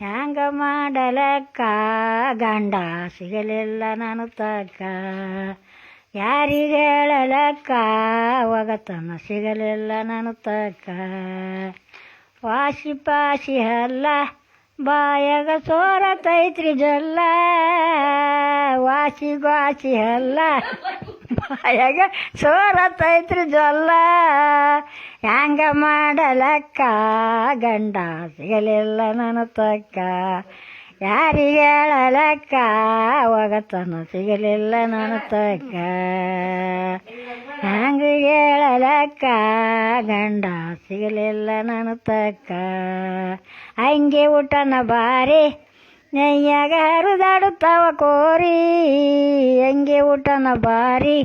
ಹ್ಯಾಂಗ ಮಾಡಲಕ್ಕ? ಗಂಡ ಸಿಗಲಿಲ್ಲ ನಾನು ತಕ್ಕ. ಯಾರಿಗೆ ಹೇಳಲಕ್ಕ? ಒಗತನ ಸಿಗಲಿಲ್ಲ ನಾನು ತಕ್ಕ. ವಾಸಿ ಪಾಸಿ ಹಲ್ಲ ಸೋರ ಸೋರತೈತ್ರಿ ಜಲ್ಲ. ವಾಸಿ ಗ್ವಾಸಿ ಹಲ್ಲ ಸೋರ ಸೋರತೈತ್ರಿ ಜೊಲ್ಲ. ಹ್ಯಾಂಗ ಮಾಡಲಕ್ಕ? ಗಂಡ ಸಿಗಲಿಲ್ಲ ನಾನು ತಕ್ಕ. ಯಾರಿಗೆ ಹೇಳಲಕ್ಕ? ಒಗತನ ಸಿಗಲಿಲ್ಲ ನಾನು ತಕ್ಕ. ಹ್ಯಾಂಗ ಹೇಳಲಕ್ಕ? ಗಂಡ ಸಿಗಲಿಲ್ಲ ನಾನು ತಕ್ಕ. ಹಂಗೆ ಊಟನ ಬಾರಿ ನೈಯಾಗ ಹರಿದಾಡುತ್ತಾವ ಕೋರಿ. ಹಂಗೆ ಊಟನ ಬಾರಿ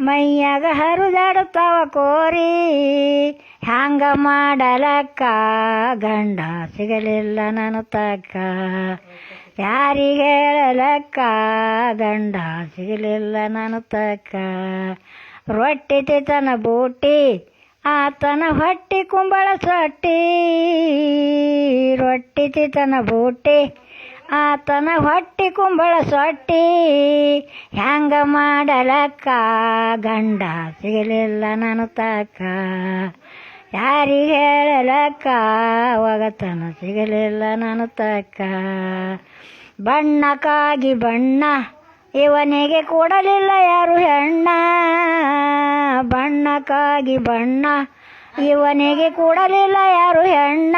ಮೈಯಾಗ ಹರಿದಾಡುತ್ತಾವ ಕೋರಿ. ಹ್ಯಾಂಗ ಮಾಡಲಕ್ಕ? ಗಂಡ ಸಿಗಲಿಲ್ಲ ನನ್ನ ತಕ್ಕ. ಯಾರಿಗೆ ಹೇಳಲಕ್ಕ? ಗಂಡ ಸಿಗಲಿಲ್ಲ ನನ್ನ ತಕ್ಕ. ರೊಟ್ಟಿ ತಿತನ ಬೂಟಿ, ಆತನ ಹೊಟ್ಟಿ ಕುಂಬಳ ಸೊಟ್ಟಿ. ರೊಟ್ಟಿ ತಿತನ ಬೂಟಿ ಆತನ ಹೊಟ್ಟಿ ಕುಂಬಳ ಸೊಟ್ಟಿ ಹ್ಯಾಂಗ ಮಾಡಲಕ್ಕ? ಗಂಡ ಸಿಗಲಿಲ್ಲ ನಾನು ತಾಕ. ಯಾರಿಗೆ ಹೇಳಲಕ್ಕ? ಒಗತನ ಸಿಗಲಿಲ್ಲ ನಾನು ತಕ್ಕ ಬಣ್ಣಕ್ಕಾಗಿ ಬಣ್ಣ, ಇವನಿಗೆ ಕೊಡಲಿಲ್ಲ ಯಾರು ಹೆಣ್ಣ? ಬಣ್ಣಕ್ಕಾಗಿ ಬಣ್ಣ, ಇವನಿಗೆ ಕೊಡಲಿಲ್ಲ ಯಾರು ಹೆಣ್ಣ?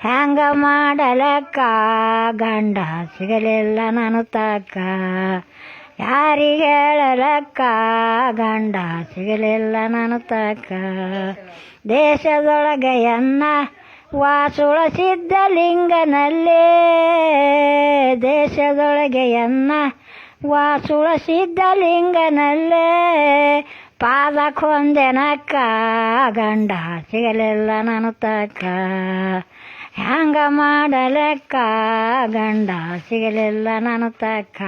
ಹ್ಯಾಂಗ ಮಾಡಲಕ್ಕ? ಗಂಡ ಸಿಗಲಿಲ್ಲ ನಾನು ತಕ್ಕ ಯಾರಿಗೆ ಹೇಳಲಕ್ಕ? ಗಂಡ ಸಿಗಲಿಲ್ಲ ನಾನು ತಕ್ಕ ದೇಶದೊಳಗೆ ಎನ್ನ ವಾಸುಳ ಲಿಂಗನಲ್ಲಿ? ದೇಶದೊಳಗೆ ಎನ್ನ ವಾಸುಳ ಸಿದ್ಧಲಿಂಗನಲ್ಲೇ ಪಾದ ಕೊಂದೆನಕ್ಕ? ಗಂಡ ಸಿಗಲಿಲ್ಲ ನಾನು ತಕ್ಕ ಹ್ಯಾಂಗ ಮಾಡಲೆಕ್ಕ ಗಂಡ ಸಿಗಲಿಲ್ಲ ನಾನು ತಕ್ಕ.